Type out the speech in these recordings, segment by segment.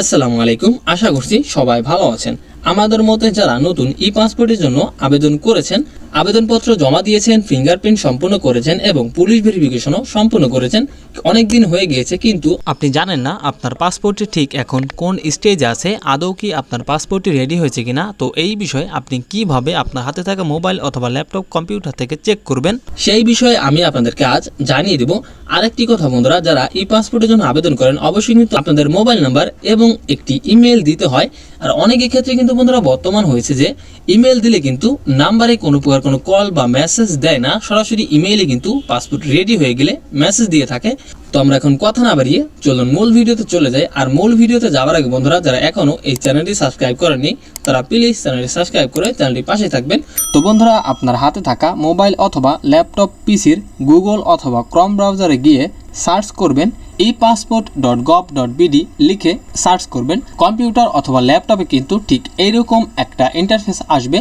আসসালামু আলাইকুম। আশা করছি সবাই ভালো আছেন। আমাদের মতে যারা নতুন ই পাসপোর্টের জন্য আবেদন করেছেন আবেদনপত্র জমা দিয়েছেন ফিঙ্গারপ্রিন্ট সম্পূর্ণ করেছেন এবং পুলিশ ভেরিফিকেশনও সম্পূর্ণ করেছেন অনেক দিন হয়ে গিয়েছে কিন্তু আপনি জানেন না আপনার পাসপোর্টটি ঠিক এখন কোন স্টেজে আছে আদৌ কি আপনার পাসপোর্টটি রেডি হয়েছে কিনা? তো এই বিষয়ে আপনি কীভাবে আপনার হাতে থাকা মোবাইল অথবা ল্যাপটপ কম্পিউটার থেকে চেক করবেন? সেই বিষয়ে আমি আপনাদেরকে আজ জানিয়ে দেব। আরেকটি কথা বন্ধুরা যারা ই পাসপোর্টের জন্য আবেদন করেন অবশ্যই কিন্তু আপনাদের মোবাইল নাম্বার এবং একটি ইমেল দিতে হয়। আর অনেকের ক্ষেত্রে কিন্তু বন্ধুরা বর্তমান হয়েছে যে ইমেল দিলে কিন্তু নাম্বারে কোনো প্রকার কোনো কল বা মেসেজ দেয় না। সরাসরি ইমেইলে কিন্তু পাসপোর্ট রেডি হয়ে গেলে মেসেজ দিয়ে থাকে। তো আমরা এখন কথা না বাড়িয়ে চলুন মূল ভিডিওতে চলে যাই। আর মূল ভিডিওতে যাওয়ার আগে বন্ধুরা, যারা এখনও এই চ্যানেলটি সাবস্ক্রাইব করেননি, তারা প্লিজ চ্যানেলটি সাবস্ক্রাইব করে চ্যানেলটি পাশে থাকবেন। তো বন্ধুরা, আপনার হাতে থাকা মোবাইল অথবা ল্যাপটপ পিসির গুগল অথবা ক্রম ব্রাউজারে গিয়ে সার্চ করবেন। E passport dot gov dot BD লিখে সার্চ করবেন। কম্পিউটার অথবা ল্যাপটপে কিন্তু ঠিক এইরকম একটা ইন্টারফেস আসবে।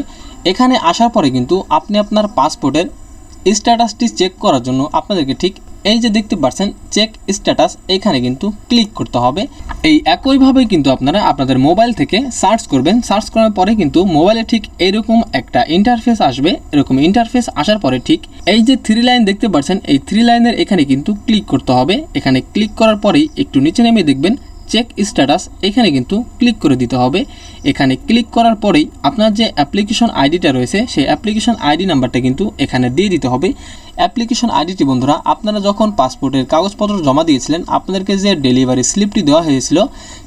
এখানে আসার পরে কিন্তু আপনি আপনার পাসপোর্টের স্ট্যাটাসটি চেক করার জন্য আপনাদেরকে ঠিক এই যে দেখতে পাচ্ছেন চেক স্ট্যাটাস এখানে কিন্তু ক্লিক করতে হবে। এই একইভাবে কিন্তু আপনারা আপনাদের মোবাইল থেকে সার্চ করবেন। সার্চ করার পরে কিন্তু মোবাইলে ঠিক এরকম একটা ইন্টারফেস আসবে। এরকম ইন্টারফেস আসার পরে ঠিক এই যে থ্রি লাইন দেখতে পাচ্ছেন এই থ্রি লাইনের এখানে কিন্তু ক্লিক করতে হবে। এখানে ক্লিক করার পরেই একটু নিচে নেমে দেখবেন চেক স্ট্যাটাস এখানে কিন্তু ক্লিক করে দিতে হবে। এখানে ক্লিক করার পরেই আপনার যে অ্যাপ্লিকেশন আইডিটা রয়েছে, সেই অ্যাপ্লিকেশন আইডি নাম্বারটা কিন্তু এখানে দিয়ে দিতে হবে। অ্যাপ্লিকেশন আইডিটি বন্ধুরা, আপনারা যখন পাসপোর্টের কাগজপত্র জমা দিয়েছিলেন, আপনাদেরকে যে ডেলিভারি স্লিপটি দেওয়া হয়েছিল,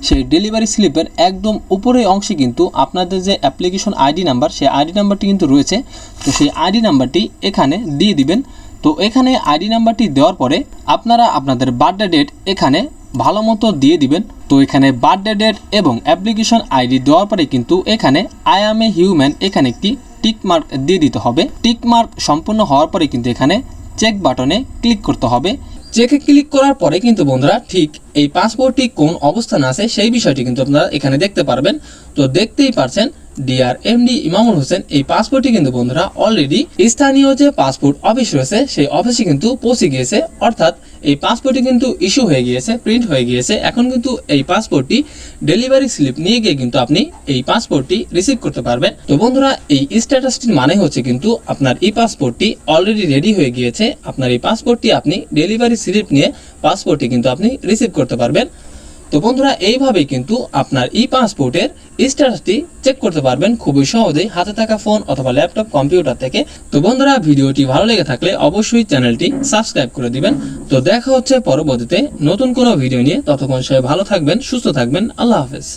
সেই ডেলিভারি স্লিপের একদম উপরের অংশে কিন্তু আপনাদের যে অ্যাপ্লিকেশন আইডি নাম্বার, সেই আইডি নাম্বারটি কিন্তু রয়েছে। তো সেই আইডি নাম্বারটি এখানে দিয়ে দিবেন। তো এখানে আইডি নাম্বারটি দেওয়ার পরে আপনারা আপনাদের বার্থডে ডেট এখানে ভালো মতো দিয়ে দিবেন। তো এখানে বার্থডে ডেট এবং অ্যাপ্লিকেশন আইডি দেওয়ার পরে কিন্তু এখানে আই এম এ হিউম্যান এখানে একটি টিক মার্ক দিয়ে দিতে হবে। টিক মার্ক সম্পূর্ণ হওয়ার পরে কিন্তু এখানে চেক বাটনে ক্লিক করতে হবে। চেকে ক্লিক করার পরে কিন্তু বন্ধুরা ঠিক এই পাসপোর্টটি কোন অবস্থানে আছে সেই বিষয়টি কিন্তু আপনারা এখানে দেখতে পারবেন। তো দেখতেই পারছেন ডিআর এমডি ইমামুল হোসেন এই পাসপোর্টটি কিন্তু বন্ধুরা অলরেডি স্থানীয় যে পাসপোর্ট অফিস রয়েছে, সেই অফিসে কিন্তু পৌঁছে গিয়েছে। অর্থাৎ এই পাসপোর্টটি কিন্তু ইস্যু হয়ে গিয়েছে প্রিন্ট হয়ে গিয়েছে। এখন কিন্তু এই পাসপোর্টটি ডেলিভারি স্লিপ নিয়ে গিয়ে কিন্তু আপনি এই পাসপোর্টটি রিসিভ করতে পারবেন। তো বন্ধুরা, এই স্ট্যাটাসটির মানে হচ্ছে কিন্তু আপনার এই পাসপোর্টটি অলরেডি রেডি হয়ে গিয়েছে। আপনার এই পাসপোর্টটি আপনি ডেলিভারি স্লিপ নিয়ে পাসপোর্টটি কিন্তু আপনি রিসিভ করতে পারবেন। তো বন্ধুরা, এইভাবেই কিন্তু আপনার ই পাসপোর্টের স্ট্যাটাসটি চেক করতে পারবেন খুবই সহজেই হাতে থাকা ফোন অথবা ল্যাপটপ কম্পিউটার থেকে। তো বন্ধুরা, ভিডিওটি ভালো লেগে থাকলে অবশ্যই চ্যানেলটি সাবস্ক্রাইব করে দিবেন। তো দেখা হচ্ছে পরবর্তীতে নতুন কোনো ভিডিও নিয়ে। ততক্ষণ সবাই ভালো থাকবেন, সুস্থ থাকবেন। আল্লাহ হাফেজ।